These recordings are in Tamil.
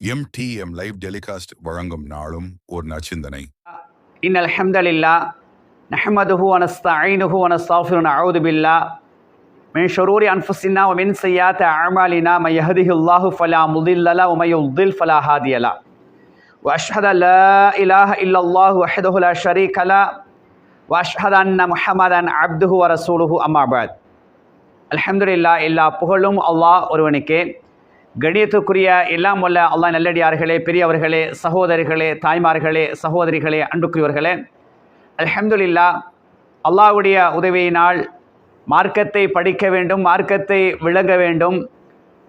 எம்டிஎம் லைவ் டெலிகாஸ்ட் வழங்கும் நாளும் ஒரு நச்சிந்தனை இன் அல்ஹம்தலில்லா நஹமதுஹு அனஸ்தாயினுஹு அனஸ்தாஃபிரு அவுது பில்லா மின் ஷுரூரி அன்ஃபுசின்னா மின் செய்யாத்த அமாலினா மை யஹதிஹி அல்லாஹு ஃபலா முதில்லலா உமை உதில் ஃபலா ஹாதியலா. وأشهد لا إله إلا الله وحده لا شريك له وأشهد أن محمدا عبده ورسوله أما بعد الحمد لله إلا புகழும் அல்லாஹ் ஒருவனுக்கே. கணியத்துக்குரிய எல்லாம் வல்ல அல்லாஹ் நல்லடியார்களே பெரியவர்களே சகோதரிகளே தாய்மார்களே சகோதரிகளே அன்புக்குரியவர்களே அலமதுல்லா அல்லாவுடைய உதவியினால் மார்க்கத்தை படிக்க வேண்டும் மார்க்கத்தை விளங்க வேண்டும்.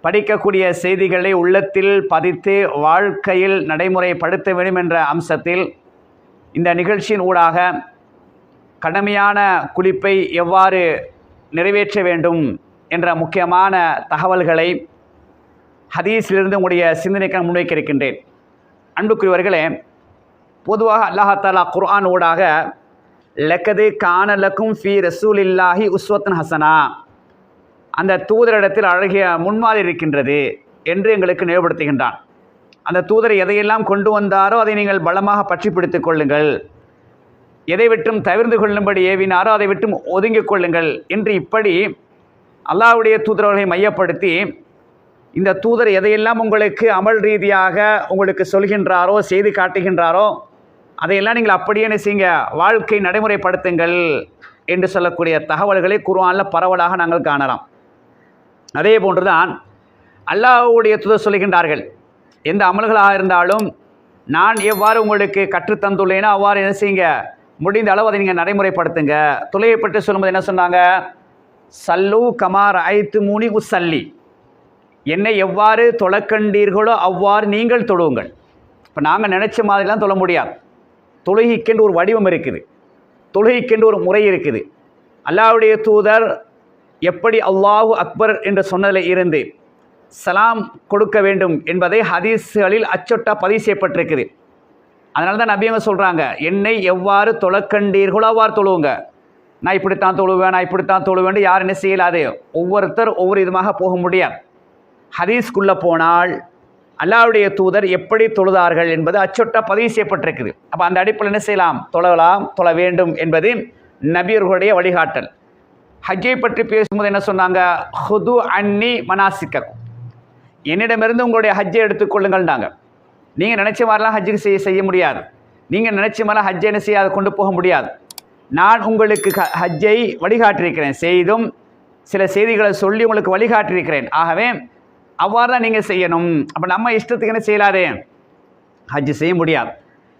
படிக்கக்கூடிய செய்திகளை உள்ளத்தில் பதித்து வாழ்க்கையில் நடைமுறைப்படுத்த வேண்டும் என்ற அம்சத்தில் இந்த நிகழ்ச்சியின் ஊடாக கடமையான குளிப்பை எவ்வாறு நிறைவேற்ற வேண்டும் என்ற முக்கியமான தகவல்களை ஹதீஸிலிருந்து உங்களுடைய சிந்தனைக்காக முன்வைக்க இருக்கின்றேன். அன்புக்குரியவர்களே பொதுவாக அல்லாஹாலா குர்ஆன் ஊடாக லக்கது கானலக்கும் ஃபி ரசூல் இல்லாஹி உஸ்வத்தன் ஹசனா அந்த தூதரிடத்தில் அழகிய முன்மாதிரி இருக்கின்றது என்று எங்களுக்கு நினைவுபடுத்துகின்றான். அந்த தூதர் எதையெல்லாம் கொண்டு வந்தாரோ அதை நீங்கள் பலமாக பற்றி பிடித்துக் கொள்ளுங்கள். எதை விட்டும் தவிர்ந்து கொள்ளும்படி ஏவினாரோ அதை விட்டும் ஒதுங்கிக் கொள்ளுங்கள் என்று இப்படி அல்லாஹ்வுடைய தூதரவர்களை மையப்படுத்தி இந்த தூதர் எதையெல்லாம் உங்களுக்கு அமல் ரீதியாக உங்களுக்கு சொல்கின்றாரோ செய்து காட்டுகின்றாரோ அதையெல்லாம் நீங்கள் அப்படியே செய்யுங்க வாழ்க்கை நடைமுறைப்படுத்துங்கள் என்று சொல்லக்கூடிய தகவல்களை குர்ஆனில் பரவலாக நாங்கள் காணலாம். அதே போன்றுதான் அல்லாஹ்வுடைய தூதர் சொல்கின்றார்கள் எந்த அமல்களாக இருந்தாலும் நான் எவ்வாறு உங்களுக்கு கற்றுத்தந்துள்ளேனோ அவ்வாறு என்ன செய்யுங்க முடிந்த அளவு அதை நீங்கள் நடைமுறைப்படுத்துங்க. துளையை பற்றி சொல்லும்போது என்ன சொன்னாங்க சல்லு கமார் ஐத்து மூனி உசல்லி. என்னை எவ்வாறு தொலைக்கண்டீர்களோ அவ்வாறு நீங்கள் தொழுவுங்கள் இப்போ நாங்கள் நினச்ச மாதிரிலாம் தொழ முடியாது. தொழுகைக்கென்று ஒரு வடிவம் இருக்குது. தொழுகைக்கென்று ஒரு முறை இருக்குது. அல்லாவுடைய தூதர் எப்படி அல்லாஹு அக்பர் என்று சொன்னதில் இருந்து சலாம் கொடுக்க வேண்டும் என்பதை ஹதீஸ்களில் அச்சொட்டா பதிவு செய்யப்பட்டிருக்குது. அதனால தான் நபியவங்க சொல்கிறாங்க என்னை எவ்வாறு தொலைக்கண்டீர்களோ அவ்வாறு தொழுவுங்க நான் இப்படித்தான் தொழுவேன் நான் இப்படித்தான் தொழுவேன் யார் என்ன செய்யலாது. ஒவ்வொருத்தர் ஒவ்வொரு விதமாக போக முடியாது. ஹதீஸ்க்குள்ளே போனால் அல்லாவுடைய தூதர் எப்படி தொழுதார்கள் என்பது அச்சொட்ட பதிவு செய்யப்பட்டிருக்குது. அப்போ அந்த அடிப்பில் என்ன செய்யலாம்? தொழலாம் தொழ வேண்டும் என்பது நபியர்களுடைய வழிகாட்டல். ஹஜ்ஜை பற்றி பேசும்போது என்ன சொன்னாங்க? ஹுது அன்னி மனாசிக்கக்கும் என்னிடமிருந்து உங்களுடைய ஹஜ்ஜை எடுத்துக்கொள்ளுங்கள்னாங்க நீங்கள் நினச்ச மாதிரிலாம் ஹஜ்ஜுக்கு செய்ய செய்ய முடியாது. நீங்கள் நினச்ச மாதிரிலாம் ஹஜ்ஜை என்ன செய்ய அதை கொண்டு போக முடியாது. நான் உங்களுக்கு ஹஜ்ஜை வழிகாட்டியிருக்கிறேன். செய்தும் சில செய்திகளை சொல்லி உங்களுக்கு வழிகாட்டியிருக்கிறேன். ஆகவே அவ்வாறு தான் நீங்கள் செய்யணும். அப்போ நம்ம இஷ்டத்துக்கு என்ன செய்யலாதே? ஹஜ் செய்ய முடியாது.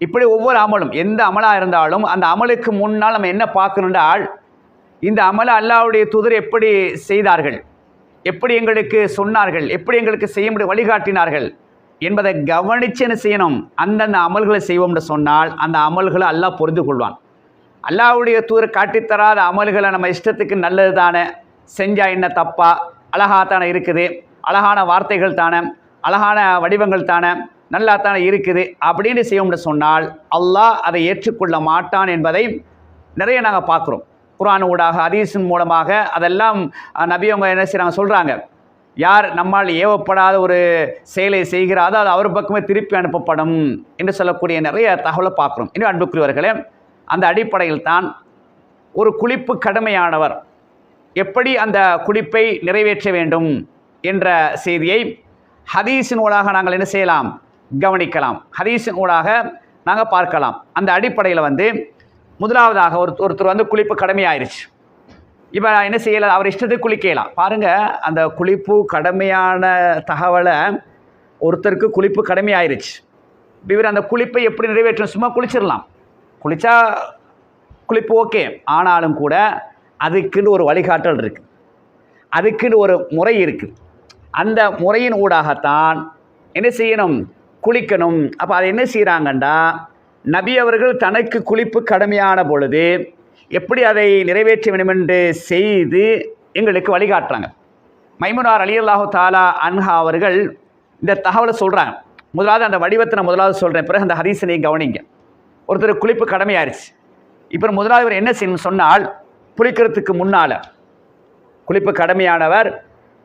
இப்படி ஒவ்வொரு அமலும் எந்த அமலாக இருந்தாலும் அந்த அமலுக்கு முன்னால் நம்ம என்ன பார்க்கணுன்றால் இந்த அமலை அல்லாவுடைய தூதர் எப்படி செய்தார்கள்? எப்படி எங்களுக்கு சொன்னார்கள்? எப்படி எங்களுக்கு செய்ய முடியும் வழிகாட்டினார்கள்? என்பதை கவனித்து என்ன செய்யணும்? அந்தந்த அமல்களை செய்வோம்னு சொன்னால் அந்த அமல்களை அல்லாஹ் புரிந்து கொள்வான். அல்லாவுடைய தூர் காட்டித்தராத அமல்களை நம்ம இஷ்டத்துக்கு நல்லது தானே செஞ்சால் என்ன தப்பா? அழகாக தானே இருக்குது? அழகான வார்த்தைகள் தானே அழகான வடிவங்கள் தானே நல்லா தானே இருக்குது அப்படின்னு செய்யும்னு சொன்னால் அல்லாஹ் அதை ஏற்றுக்கொள்ள மாட்டான் என்பதை நிறைய நாங்கள் பார்க்குறோம். குரான் ஊடாக ஹதீஸின் மூலமாக அதெல்லாம் நபியவங்க என்ன செய்கிறாங்க சொல்கிறாங்க யார் நம்மால் ஏவப்படாத ஒரு செயலை செய்கிறாரோ அது அவர் பக்கமே திருப்பி அனுப்பப்படும் என்று சொல்லக்கூடிய நிறைய தகவலை பார்க்குறோம். இன்னும் அன்புக்குரியவர்களே அந்த அடிப்படையில் தான் ஒரு குளிப்பு கடமையானவர் எப்படி அந்த குளிப்பை நிறைவேற்ற வேண்டும்? என்ற செய்தியை ஹதீஸின் ஊடாக நாங்கள் என்ன செய்யலாம்? கவனிக்கலாம். ஹதீஸின் ஊடாக நாங்கள் பார்க்கலாம். அந்த அடிப்படையில் வந்து முதலாவதாக ஒரு ஒருத்தர் வந்து குளிப்பு கடமையாயிருச்சு. இப்போ என்ன செய்யலாம் அவர் இஷ்டத்துக்கு குளிக்கலாம் பாருங்கள் அந்த குளிப்பு கடமையான தகவலை ஒருத்தருக்கு குளிப்பு கடமையாயிருச்சு. இவர் அந்த குளிப்பை எப்படி நிறைவேற்றணும்? சும்மா குளிச்சிடலாம். குளிச்சா குளிப்பு ஓகே. ஆனாலும் கூட அதுக்குன்னு ஒரு வழிகாட்டல் இருக்குது அதுக்குன்னு ஒரு முறை இருக்குது அந்த முறையின் ஊடாகத்தான் என்ன செய்யணும்? குளிக்கணும். அப்போ அதை என்ன செய்கிறாங்கண்டா நபி அவர்கள் தனக்கு குளிப்பு கடமையான பொழுது எப்படி அதை நிறைவேற்ற வேண்டும் என்று செய்து எங்களுக்கு வழிகாட்டுறாங்க. மைமுனார் அலி அல்லாஹு தாலா அன்ஹா அவர்கள் இந்த தகவலை சொல்கிறாங்க முதலாவது அந்த வடிவத்தை நான் முதலாவது சொல்கிறேன் பிறகு அந்த ஹதீஸனை கவனிங்க. ஒருத்தர் குளிப்பு கடமையாயிருச்சு. இப்போ முதலாவது இவர் என்ன செய்யணும்னு சொன்னால் குளிக்கிறதுக்கு முன்னால் குளிப்பு கடமையானவர்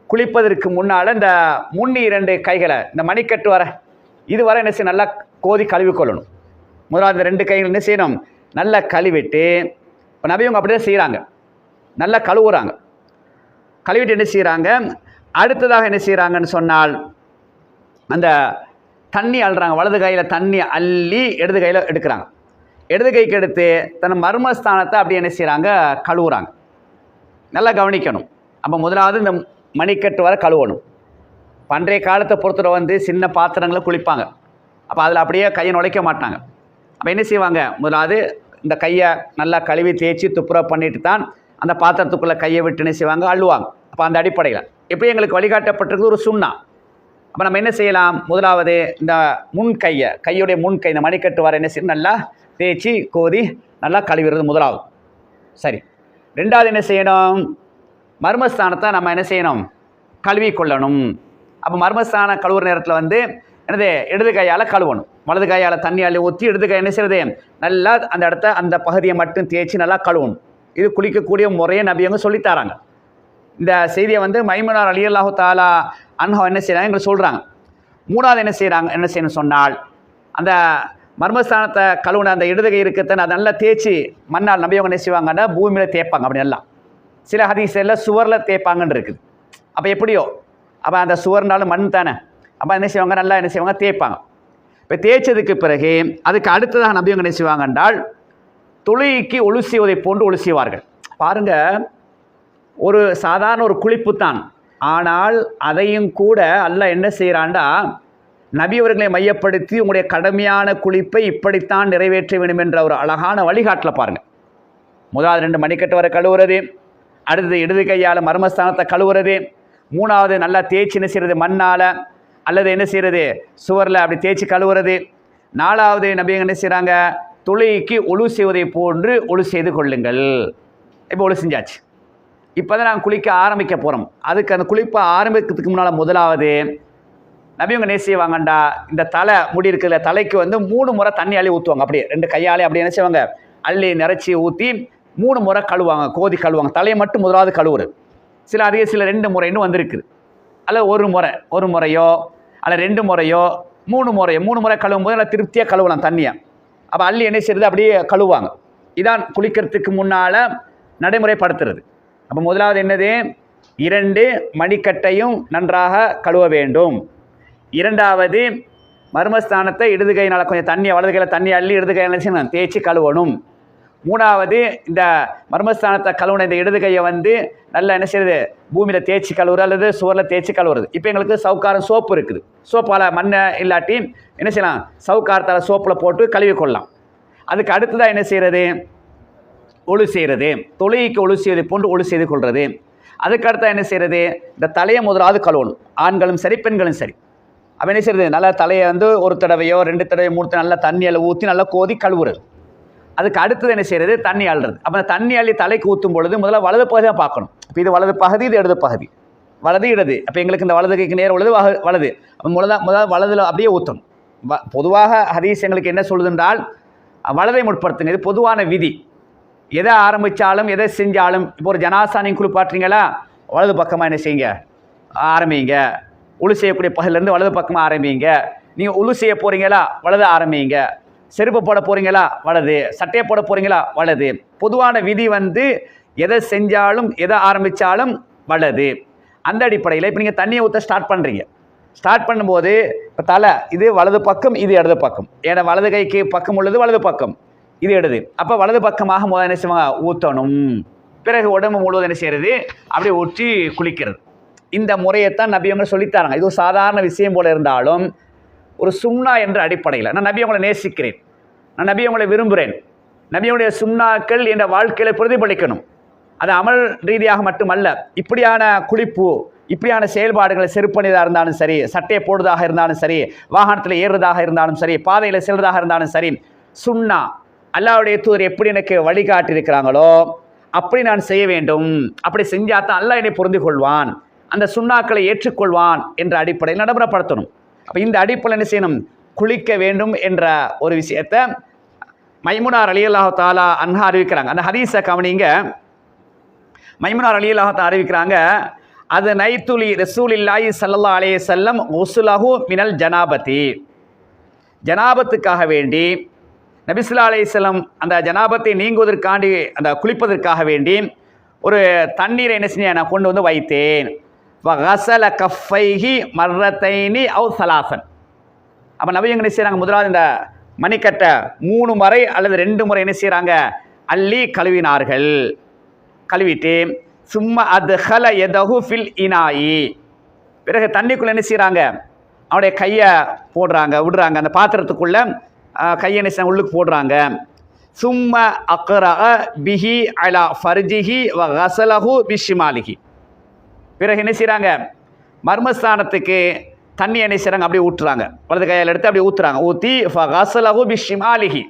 குளிப்பதற்கு முன்னால் இந்த முன்னி இரண்டு கைகளை இந்த மணிக்கட்டு வர இது வர என்ன செய்யணும் நல்லா கோதி கழுவி கொள்ளணும் முதலாவது ரெண்டு கைகள் என்ன செய்யணும்? நல்லா கழுவிட்டு இப்போ நபியவங்க அப்படியே செய்கிறாங்க நல்லா கழுவுறாங்க. கழுவிட்டு என்ன செய்கிறாங்க அடுத்ததாக என்ன செய்கிறாங்கன்னு சொன்னால் அந்த தண்ணி அள்ளுறாங்க. வலது கையில் தண்ணி அள்ளி இடது கையில் எடுக்கிறாங்க. இடது கைக்கு எடுத்து தன் மர்மஸ்தானத்தை அப்படியே என்ன செய்கிறாங்க கழுவுறாங்க. நல்லா கவனிக்கணும். அப்போ முதலாவது இந்த மணிக்கட்டு வர கழுவணும். பண்டைய காலத்தை பொறுத்தவரை வந்து சின்ன பாத்திரங்களை குளிப்பாங்க. அப்போ அதில் அப்படியே கையை நுழைக்க மாட்டாங்க. அப்போ என்ன செய்வாங்க? முதலாவது இந்த கையை நல்லா கழுவி தேய்ச்சி துப்புரவு பண்ணிட்டு தான் அந்த பாத்திரத்துக்குள்ளே கையை விட்டு என்ன செய்வாங்க? அள்ளுவாங்க. அப்போ அந்த அடிப்படையில். இப்போ எங்களுக்கு வழிகாட்டப்பட்டிருக்கு ஒரு சுண்ணா. அப்போ நம்ம என்ன செய்யலாம்? முதலாவது இந்த முன் கையை கையுடைய முன் கை இந்த மணிக்கட்டு வர என்ன செய்யணும்? நல்லா தேய்ச்சி கோதி நல்லா கழுவிடுறது முதலாவது. சரி. ரெண்டாவது என்ன செய்யணும்? மர்மஸ்தானத்தை நம்ம என்ன செய்யணும்? கழுவி கொள்ளணும் அப்போ மர்மஸ்தானம் கழுவுற நேரத்தில் வந்து என்னது இடது கையால் கழுவணும். வலது கையால் தண்ணியால் ஊற்றி இடது கை என்ன செய்யறது? நல்லா அந்த இடத்த அந்த பகுதியை மட்டும் தேய்ச்சி நல்லா கழுவணும். இது குளிக்கக்கூடிய முறையை நபியவங்க சொல்லித் தராங்க. இந்த செய்தியை வந்து மைமனார் அலி அல்லாஹு தாலா அன்ஹா என்ன செய்கிறாங்க எங்களுக்கு சொல்கிறாங்க மூணாவது என்ன செய்கிறாங்க என்ன செய்யணும் சொன்னால் அந்த மர்மஸ்தானத்தை கழுவுன அந்த இடது கை இருக்கத்தை அதை நல்லா தேய்ச்சி மண்ணால் நம்பியவங்க என்ன செய்வாங்கன்னா பூமியில் தேய்ப்பாங்க அப்படி எல்லாம் சில ஹதீஸில் சுவரில் தேய்ப்பாங்கன்னு இருக்குது. அப்போ எப்படியோ? அப்போ அந்த சுவர்னாலும் மண் தானே? அப்போ என்ன செய்வாங்க? நல்லா என்ன செய்வாங்க? தேய்ப்பாங்க. இப்போ தேய்ச்சதுக்கு பிறகு அதுக்கு அடுத்ததாக நபியவங்க என்ன செய்வாங்க என்றால் துளிக்கு ஒழு செய்வதை போன்று ஒழு செய்வார்கள் பாருங்கள் ஒரு சாதாரண ஒரு குளிப்பு தான். ஆனால் அதையும் கூட அல்ல என்ன செய்கிறான்டா நபி அவர்களை மையப்படுத்தி உங்களுடைய கடமையான குளிப்பை இப்படித்தான் நிறைவேற்ற வேண்டும் என்ற ஒரு அழகான வழிகாட்டில் பாருங்கள் முதலாவது ரெண்டு மணிக்கட்டு வரை கழுவுறது. அடுத்தது இடது கையால் மர்மஸ்தானத்தை கழுவுறது. மூணாவது நல்லா தேய்ச்சி என்ன செய்கிறது மண்ணால். அல்லது என்ன செய்கிறது சுவரில் அப்படி தேய்ச்சி கழுவுறது. நாலாவது நபிங்க என்ன செய்கிறாங்க தொழுகைக்கு ஒழு செய்வதை போன்று ஒழு செய்து கொள்ளுங்கள். இப்போ ஒழு செஞ்சாச்சு. இப்போ தான் நாங்கள் குளிக்க ஆரம்பிக்க போகிறோம் அதுக்கு அந்த குளிப்பை ஆரம்பிக்கிறதுக்கு முன்னால் முதலாவது நபியவங்க என்ன செய்வாங்கண்டா? இந்த தலை முடி இருக்குல்ல தலைக்கு வந்து மூணு முறை தண்ணி அள்ளி ஊற்றுவாங்க அப்படியே ரெண்டு கையாலே அப்படி என்ன செய்வாங்க? அள்ளி நிறச்சி ஊற்றி மூணு முறை கழுவாங்க கோதி கழுவாங்க தலையை மட்டும் முதலாவது கழுவுறது. சில அதிக சில ரெண்டு முறைன்னு வந்திருக்குது. அல்ல ஒரு முறை ஒரு முறையோ அல்ல ரெண்டு முறையோ மூணு முறையோ மூணு முறை கழுவும் போது நல்லா திருப்தியாக கழுவலாம் தண்ணியை. அப்போ அள்ளி என்ன செய்யறது? அப்படியே கழுவாங்க இதான் குளிக்கிறதுக்கு முன்னால் நடைமுறைப்படுத்துறது. அப்போ முதலாவது என்னது? இரண்டு மணிக்கட்டையும் நன்றாக கழுவ வேண்டும். இரண்டாவது மர்மஸ்தானத்தை இடது கையினால் கொஞ்சம் தண்ணி வலது கையில் தண்ணி அள்ளி இடது கையில் செய்யணும்? தேய்ச்சி கழுவணும். மூணாவது இந்த மர்மஸ்தானத்தை கழுவுன இந்த இடது கையை வந்து நல்லா என்ன செய்யுது? பூமியில் தேய்ச்சி கழுவுறது அல்லது சுவரில் தேய்ச்சி கழுவுறது. இப்போ எங்களுக்கு சவுக்காரம் சோப்பு இருக்குது. சோப்பால் மண்ணை இல்லாட்டி என்ன செய்யலாம்? சவுக்காரத்தால் சோப்பில் போட்டு கழுவி கொள்ளலாம். அதுக்கு அடுத்ததாக என்ன செய்கிறது ஒழு செய்கிறது தொழுகைக்கு ஒழு செய்வது போன்று ஒழு செய்து கொள்வது அதுக்கடுத்தா என்ன செய்கிறது இந்த தலையை முதலாவது கழுவணும். ஆண்களும் சரி பெண்களும் சரி. அப்போ என்ன செய்கிறது நல்லா தலையை வந்து ஒரு தடவையோ ரெண்டு தடவையோ மூணு நல்லா தண்ணியில் ஊற்றி நல்லா கோதி கழுவுறது. அதுக்கு அடுத்தது என்ன செய்கிறது தண்ணி அள்ளுறது. அப்போ தண்ணி அள்ளி தலைக்கு ஊற்றும் பொழுது முதல்ல வலது பகுதி தான் பார்க்கணும். இப்போ இது வலது பகுதி இது இடது பகுதி. வலது இடது. அப்போ எங்களுக்கு இந்த வலது கைக்கு நேர் உள்ளது வலது. முதல்ல முதல்ல வலதில் அப்படியே ஊற்றணும் வ பொதுவாக ஹதீஸ் எங்களுக்கு என்ன சொல்லுதுன்றால் வலதை முற்படுத்துங்க இது பொதுவான விதி. எதை ஆரம்பித்தாலும் எதை செஞ்சாலும் இப்போ ஒரு ஜனாசா குளிப்பாட்டுறீங்களா வலது பக்கமாக என்ன செய்யுங்க? ஆரம்பிங்க. உழு செய்யக்கூடிய பகுதியிலேருந்து வலது பக்கமாக ஆரம்பிங்க. நீங்கள் உழு செய்ய போகிறீங்களா வலது ஆரம்பிங்க. செருப்பு போட போகிறீங்களா வலது சட்டையை போட போகிறீங்களா வலது பொதுவான விதி வந்து எதை செஞ்சாலும் எதை ஆரம்பித்தாலும் வலது அந்த அடிப்படையில் இப்போ நீங்கள் தண்ணியை ஊற்ற ஸ்டார்ட் பண்ணுறீங்க ஸ்டார்ட் பண்ணும்போது இப்போ தலை இது வலது பக்கம் இது இடது பக்கம். ஏன்னா வலது கைக்கு பக்கம் உள்ளது வலது பக்கம். இது இடது. அப்போ வலது பக்கமாக முதல் என்ன செய்வாங்க? ஊற்றணும் பிறகு உடம்பு முழுவதும் என்ன செய்கிறது அப்படியே ஊற்றி குளிக்கிறது. இந்த முறையைத்தான் நபியவங்க சொல்லித்தாராங்க இது ஒரு சாதாரண விஷயம் போல இருந்தாலும் ஒரு சுண்ணா என்ற அடிப்படையில். நான் நபி அவங்களை நேசிக்கிறேன். நான் நபி அவங்களை விரும்புகிறேன் நபியுடைய சுண்ணாக்கள் என்ற வாழ்க்கையில பிரதிபலிக்கணும். அது அமல் ரீதியாக மட்டுமல்ல இப்படியான குளிப்பு இப்படியான செயல்பாடுகளை செருப்பணிதாக இருந்தாலும் சரி சட்டையை போடுவதாக இருந்தாலும் சரி வாகனத்தில் ஏறுறதாக இருந்தாலும் சரி பாதையில் செல்றதாக இருந்தாலும் சரி சுண்ணா அல்லாவுடைய தூதர் எப்படி எனக்கு வழிகாட்டியிருக்கிறாங்களோ அப்படி நான் செய்ய வேண்டும். அப்படி செஞ்சால் தான் அல்லாஹ் என்னை புரிந்து கொள்வான் அந்த சுண்ணாக்களை ஏற்றுக்கொள்வான் என்ற அடிப்படையில் நடைமுறைப்படுத்தணும். அப்போ இந்த அடிப்பில் என்ன செய்யணும்? குளிக்க வேண்டும் என்ற ஒரு விஷயத்தை மைமுனார் அலி அல்லாஹ் தாலா அன்ஹா அறிவிக்கிறாங்க. அந்த ஹதீஸை கவனிங்க. மைமுனார் அலி அல்லாஹ் அறிவிக்கிறாங்க அது நைத்துலி ரசூல் இல்லாயி சல்லா அலே செல்லம் உசுலஹு மினல் ஜனாபதி. ஜனாபத்துக்காக வேண்டி நபிசுல்லா அலைஹிஸ்ஸலாம் அந்த ஜனாபத்தை நீங்குவதற்காண்டி அந்த குளிப்பதற்காக வேண்டி ஒரு தண்ணீரை என்ன செஞ்சேன்? நான் கொண்டு வந்து வைத்தேன். வகசல கஃபைஹி மர்ரத்தைனி அவு சலாசன். அப்போ நபியங்க என்ன செய்கிறாங்க முதலாவது இந்த மணிக்கட்டை மூணு முறை அல்லது ரெண்டு முறை என்ன செய்கிறாங்க அள்ளி கழுவினார்கள். கழுவிட்டு சும்மா அது ஹல எதகு ஃபில் இனாயி. பிறகு தண்ணிக்குள்ளே என்ன செய்கிறாங்க அவனுடைய கையை போடுறாங்க விடுறாங்க. அந்த பாத்திரத்துக்குள்ளே கையை என்ன செய்ய உள்ளுக்கு போடுறாங்க. சும்ம அக்ரா பிஹி அலா ஃபர்ஜிஹி வ ஹசலஹு பிஷிமாலிஹி. பிறகு என்ன செய்கிறாங்க மர்மஸ்தானத்துக்கு தண்ணி என்ன செய்கிறாங்க அப்படியே ஊற்றுறாங்க. வலது கையால் எடுத்து அப்படியே ஊற்றுறாங்க ஊற்றி ஃபகசலகு பிஷிமாலிஹி.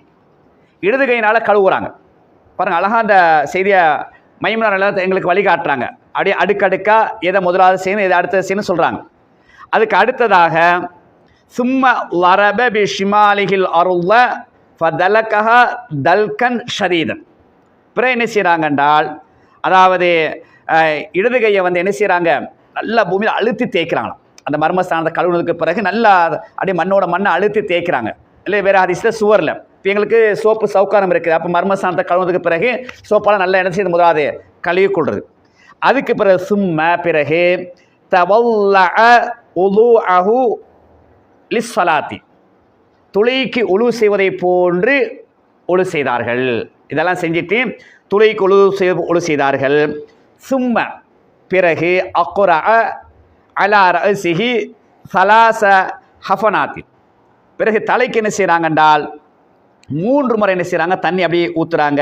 இடது கையினால் கழுவுறாங்க. பாருங்கள் அழகாக அந்த செய்தியை மைமனாரில் எங்களுக்கு வழிகாட்டுறாங்க அப்படியே அடுக்கடுக்காக எதை முதலாவது செய்யணும் எதை அடுத்தது செய்யணும் சொல்கிறாங்க அதுக்கு அடுத்ததாக சும்ம வரப பி ஷிமாலிகில் அருள ஃபதலக்கஹ தல்கன் ஷரீதன் பிற என்ன செய்கிறாங்க என்றால் அதாவது இடது கையை வந்து என்ன செய்கிறாங்க நல்லா பூமியில் அழுத்தி தேய்க்கிறாங்களாம். அந்த மர்மஸ்தானத்தை கழுவுனதுக்கு பிறகு நல்லா அப்படியே மண்ணோட மண்ணை அழுத்தி தேய்க்கிறாங்க. இல்லை வேறு ஹதீஸில் சுவரில் இப்போ எங்களுக்கு சோப்பு சவுக்காரம் இருக்குது. அப்போ மர்மஸ்தானத்தை கழுவுனதுக்கு பிறகு சோப்பால் நல்லா என்ன செய்யணும் முதலாவது கழுவி கொள்வது அதுக்கு பிறகு சும்ம பிறகு தவல்ல அஹு லிஸ்வலாத்தி துளைக்கு உழு செய்வதை போன்று ஒழு செய்தார்கள். இதெல்லாம் செஞ்சுட்டு துளைக்கு உழு செய் ஒழு செய்தார்கள். சும்ம பிறகு அக்குர அலார் ரசிஹி சலாச ஹஃபனாத்தி பிறகு தலைக்கு என்ன செய்கிறாங்க என்றால் மூன்று முறை என்ன செய்கிறாங்க தண்ணி அப்படியே ஊற்றுறாங்க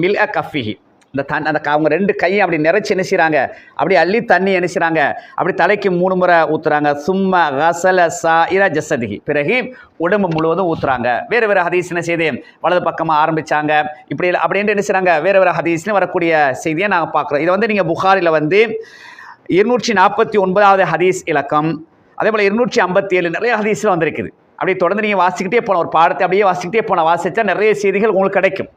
மில் அ கஃபிஹி. இந்த தன் அந்த அவங்க ரெண்டு கையும் அப்படி நிறைச்சி என்ன செய்கிறாங்க அப்படி அள்ளி தண்ணி என்ன செய்கிறாங்க அப்படி தலைக்கு மூணு முறை ஊற்றுறாங்க சும்மா கசல சா இரா ஜசதிகி. பிறகு உடம்பு முழுவதும் ஊற்றுறாங்க வேறு வேறு ஹதீஸ் என்ன செய்து? வலது பக்கமாக ஆரம்பித்தாங்க இப்படி அப்படின்ட்டு என்ன செய்கிறாங்க வேறு வேறு ஹதீஸ்னு வரக்கூடிய செய்தியை நாங்கள் பார்க்குறோம். இதை வந்து நீங்கள் புகாரில் வந்து இருநூற்றி நாற்பத்தி ஒன்பதாவது ஹதீஸ் இலக்கம். அதே போல் இருநூற்றி ஐம்பத்தி ஏழு நிறைய ஹதீஸில் வந்திருக்குது. அப்படியே தொடர்ந்து நீங்கள் வாசிக்கிட்டே போகலாம் ஒரு பாடத்தை அப்படியே வாசிக்கிட்டே போனால் வாசித்தா நிறைய செய்திகள் உங்களுக்கு கிடைக்கும்.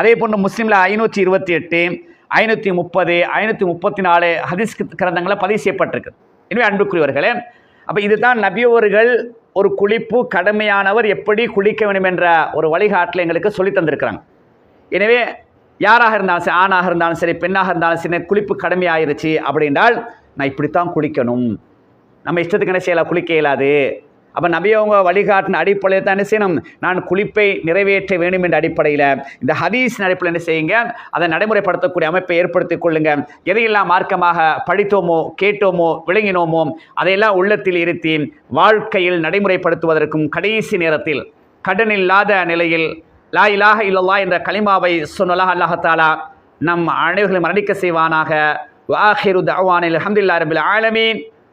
அதே போன்று முஸ்லீமில் ஐநூற்றி இருபத்தி எட்டு ஐநூற்றி முப்பது ஐநூற்றி முப்பத்தி நாலு ஹதீஸ் கிரந்தங்களை பதிவு செய்யப்பட்டிருக்கு. எனவே அன்புக்குரியவர்களே அப்போ இதுதான் நபியவர்கள் ஒரு குளிப்பு கடமையானவர் எப்படி குளிக்க வேண்டும் என்ற ஒரு வழிகாட்டில் எங்களுக்கு சொல்லி தந்திருக்கிறாங்க. எனவே யாராக இருந்தாலும் சரி ஆணாக இருந்தாலும் சரி பெண்ணாக இருந்தாலும் சரி குளிப்பு கடமையாயிருச்சு அப்படின்றால் நான் இப்படித்தான் குளிக்கணும். நம்ம இஷ்டத்துக்கு என்ன செய்யலாம்? குளிக்க இயலாது. அப்போ நபியவங்க வழிகாட்டின அடிப்படையில் தான் என்ன செய்யணும்? நான் குளிப்பை நிறைவேற்ற வேண்டும் என்ற அடிப்படையில் இந்த ஹதீஸ் அடிப்படையில் என்ன செய்யுங்க? அதை நடைமுறைப்படுத்தக்கூடிய அமைப்பை ஏற்படுத்திக் கொள்ளுங்க. எதையெல்லாம் மார்க்கமாக படித்தோமோ கேட்டோமோ விளங்கினோமோ அதையெல்லாம் உள்ளத்தில் இருத்தி வாழ்க்கையில் நடைமுறைப்படுத்துவதற்கும் கடைசி நேரத்தில் கடன் இல்லாத நிலையில் லா இலாக இல்லல்லா என்ற கலிமாவை சொன்னலாக அல்லாஹாலா நம் அனைவர்களை மரணிக்க செய்வானாக. வாஹிரு தவானில் அஹமதுல்லா ரபில் ஆலமீன்.